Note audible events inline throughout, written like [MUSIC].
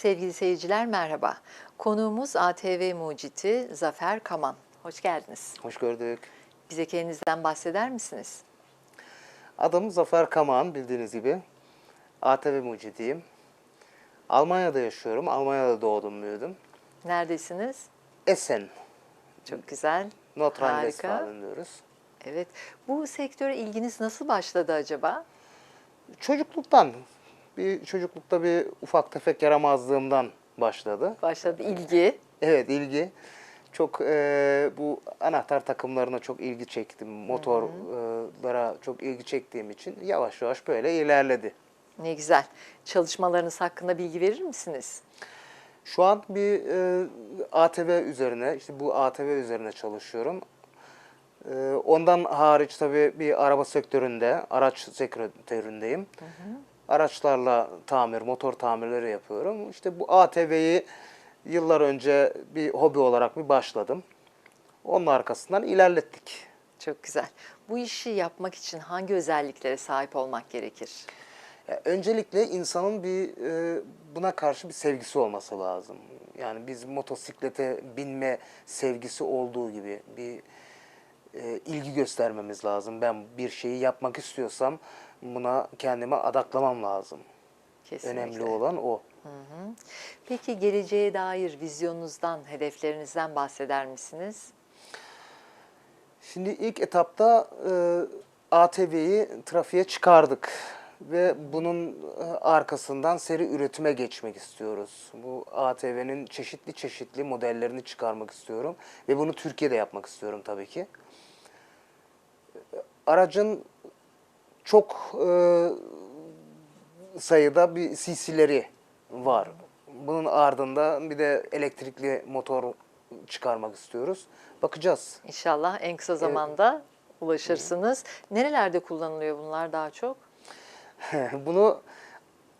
Sevgili seyirciler merhaba. Konuğumuz ATV muciti Zafer Kaman. Hoş geldiniz. Hoş gördük. Bize kendinizden bahseder misiniz? Adım Zafer Kaman bildiğiniz gibi. ATV mucidiyim. Almanya'da yaşıyorum. Almanya'da doğdum büyüdüm. Neredesiniz? Essen. Çok güzel. Nordrhein-Westfalen diyoruz. Evet. Bu sektöre ilginiz nasıl başladı acaba? Çocukluktan, bir çocuklukta bir ufak tefek yaramazlığımdan başladı. Başladı ilgi. Evet ilgi. Çok e, bu anahtar takımlarına çok ilgi çektim. Motorlara çok ilgi çektiğim için yavaş yavaş böyle ilerledi. Ne güzel. Çalışmalarınız hakkında bilgi verir misiniz? Şu an bir e, ATV üzerine, işte bu ATV üzerine çalışıyorum. E, ondan hariç tabii bir araba sektöründe, araç sektöründeyim. Araçlarla tamir, motor tamirleri yapıyorum. İşte bu ATV'yi yıllar önce bir hobi olarak bir başladım. Onun arkasından ilerlettik. Çok güzel. Bu işi yapmak için hangi özelliklere sahip olmak gerekir? Öncelikle insanın bir e, buna karşı bir sevgisi olması lazım. Yani biz motosiklete binme sevgisi olduğu gibi bir e, ilgi göstermemiz lazım. Ben bir şeyi yapmak istiyorsam buna kendime adaklamam lazım. Kesinlikle. Önemli olan o. Peki geleceğe dair vizyonunuzdan, hedeflerinizden bahseder misiniz? Şimdi ilk etapta e, ATV'yi trafiğe çıkardık ve bunun e, arkasından seri üretime geçmek istiyoruz. Bu ATV'nin çeşitli çeşitli modellerini çıkarmak istiyorum ve bunu Türkiye'de yapmak istiyorum tabii ki. Aracın çok e, sayıda bir CC'leri var. Bunun ardında bir de elektrikli motor çıkarmak istiyoruz. Bakacağız. İnşallah en kısa zamanda ulaşırsınız. Nerelerde kullanılıyor bunlar daha çok? [LAUGHS] Bunu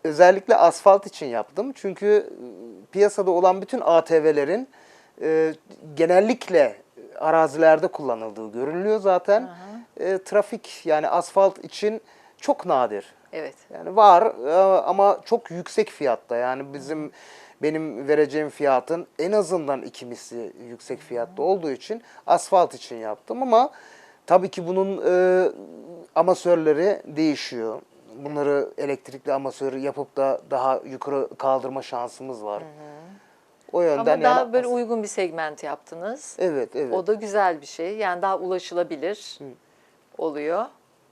özellikle asfalt için yaptım. Çünkü e, piyasada olan bütün ATV'lerin e, genellikle arazilerde kullanıldığı görülüyor zaten. E, trafik yani asfalt için çok nadir. Evet. Yani var e, ama çok yüksek fiyatta. Yani bizim benim vereceğim fiyatın en azından iki misli yüksek fiyatta olduğu için asfalt için yaptım ama tabii ki bunun e, amasörleri değişiyor. Bunları elektrikli amasör yapıp da daha yukarı kaldırma şansımız var. O yönden Ama daha yani böyle uygun bir segment yaptınız. Evet, evet. O da güzel bir şey. Yani daha ulaşılabilir oluyor.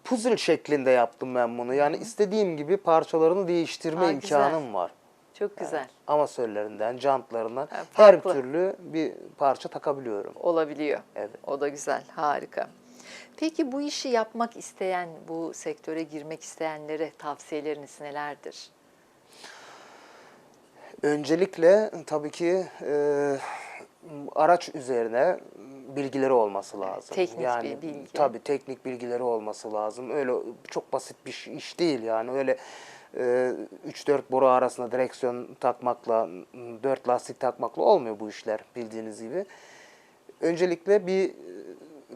puzzle şeklinde yaptım ben bunu. Yani istediğim gibi parçalarını değiştirme Ha, güzel. imkanım var. Çok güzel. amasörlerinden, jantlarından Ha, her türlü bir parça takabiliyorum. Olabiliyor. Evet. O da güzel. Harika. Peki bu işi yapmak isteyen, bu sektöre girmek isteyenlere tavsiyeleriniz nelerdir? Öncelikle tabii ki e, araç üzerine bilgileri olması lazım. teknik yani, bir bilgi. Tabii teknik bilgileri olması lazım. Öyle çok basit bir iş değil yani. Öyle e, 3-4 boru arasında direksiyon takmakla, 4 lastik takmakla olmuyor bu işler bildiğiniz gibi. Öncelikle bir e,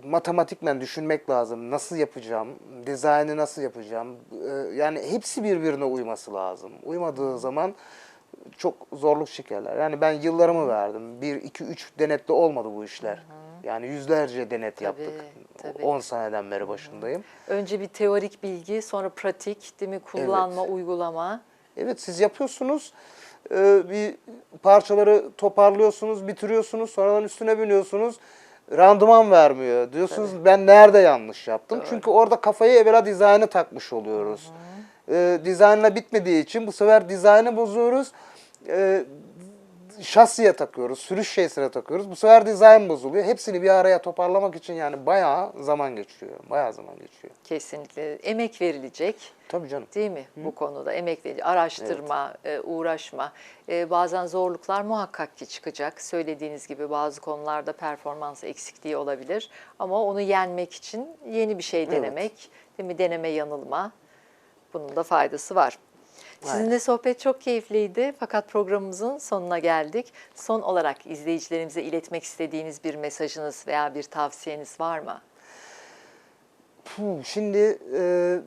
matematikmen düşünmek lazım. Nasıl yapacağım? Dizaynı nasıl yapacağım? E, yani hepsi birbirine uyması lazım. Uymadığı zaman çok zorluk çekerler. Yani ben yıllarımı verdim. 1 2 3 denetle olmadı bu işler. Yani yüzlerce denet yaptık. tabii. 10 seneden beri başındayım. Önce bir teorik bilgi, sonra pratik, değil mi? Kullanma, uygulama. Evet siz yapıyorsunuz. e, bir parçaları toparlıyorsunuz, bitiriyorsunuz, sonradan üstüne biniyorsunuz. Randıman vermiyor. Diyorsunuz ben nerede yanlış yaptım? Çünkü orada kafayı evvela dizaynı takmış oluyoruz. E, dizaynla bitmediği için bu sefer dizaynı bozuyoruz. E, şasiye takıyoruz, sürüş şeysine takıyoruz. Bu sefer dizayn bozuluyor. Hepsini bir araya toparlamak için yani bayağı zaman geçiyor. Bayağı zaman geçiyor. Kesinlikle. Emek verilecek. Tabii canım. Değil mi bu konuda emek verici, araştırma, e, uğraşma. E, bazen zorluklar muhakkak ki çıkacak. Söylediğiniz gibi bazı konularda performans eksikliği olabilir. Ama onu yenmek için yeni bir şey denemek, değil mi? Deneme yanılma. Bunun da faydası var. Sizinle sohbet çok keyifliydi fakat programımızın sonuna geldik. Son olarak izleyicilerimize iletmek istediğiniz bir mesajınız veya bir tavsiyeniz var mı? Puh, Şimdi e,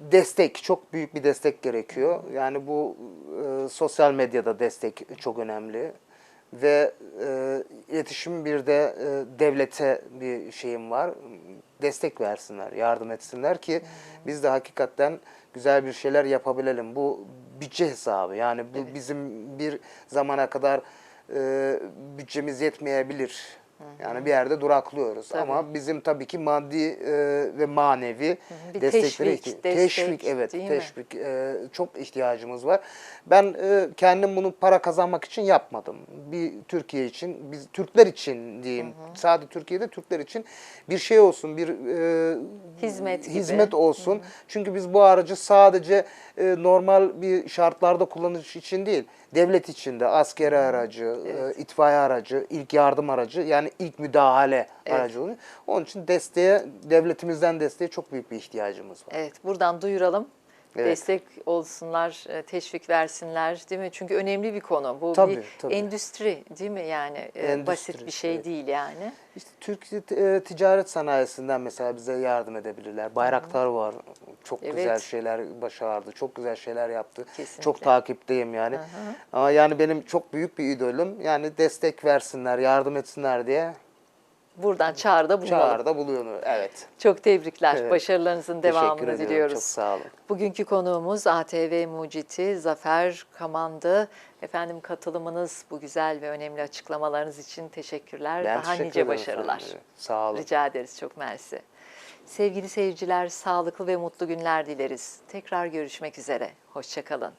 destek, çok büyük bir destek gerekiyor. Yani bu e, sosyal medyada destek çok önemli. Ve e, iletişim bir de e, devlete bir şeyim var. Destek versinler, yardım etsinler ki biz de hakikaten güzel bir şeyler yapabilelim. Bu bütçe hesabı. Yani bu bizim bir zamana kadar e, bütçemiz yetmeyebilir. Yani bir yerde duraklıyoruz. Tabii. Ama bizim tabii ki maddi e, ve manevi Bir desteklere teşvik, destek, teşvik evet teşvik e, çok ihtiyacımız var. Ben e, kendim bunu para kazanmak için yapmadım. Bir Türkiye için, biz Türkler için diyeyim. Sadece Türkiye'de Türkler için bir şey olsun, bir e, Hizmet gibi. hizmet olsun. Çünkü biz bu aracı sadece e, normal bir şartlarda kullanış için değil, devlet için de askeri aracı, e, itfaiye aracı, ilk yardım aracı yani ilk müdahale Evet. aracı oluyor. Onun için desteğe, devletimizden desteğe çok büyük bir ihtiyacımız var. Evet, buradan duyuralım. Evet. Destek olsunlar, e, teşvik versinler değil mi? Çünkü önemli bir konu. Bu Tabii, bir tabii. endüstri değil mi yani? E, Endüstri, Basit bir şey evet. değil yani. İşte Türk e, ticaret sanayisinden mesela bize yardım edebilirler. Bayraktar var. Çok Evet. güzel şeyler başardı. Çok güzel şeyler yaptı. Kesinlikle. Çok takipteyim yani. Ama yani benim çok büyük bir idolüm. Yani destek versinler, yardım etsinler diye Buradan çağrıda bulunalım. çağrıda bulunuyor. Evet. Çok tebrikler. Evet. Başarılarınızın Teşekkür devamını ediyorum. diliyoruz. Çok sağ olun. Bugünkü konuğumuz ATV muciti Zafer Kamandı. Efendim katılımınız, bu güzel ve önemli açıklamalarınız için teşekkürler. Ben Daha teşekkür nice başarılar. efendim. Sağ olun. Rica ederiz. Çok mersi. Sevgili seyirciler, sağlıklı ve mutlu günler dileriz. Tekrar görüşmek üzere. Hoşçakalın.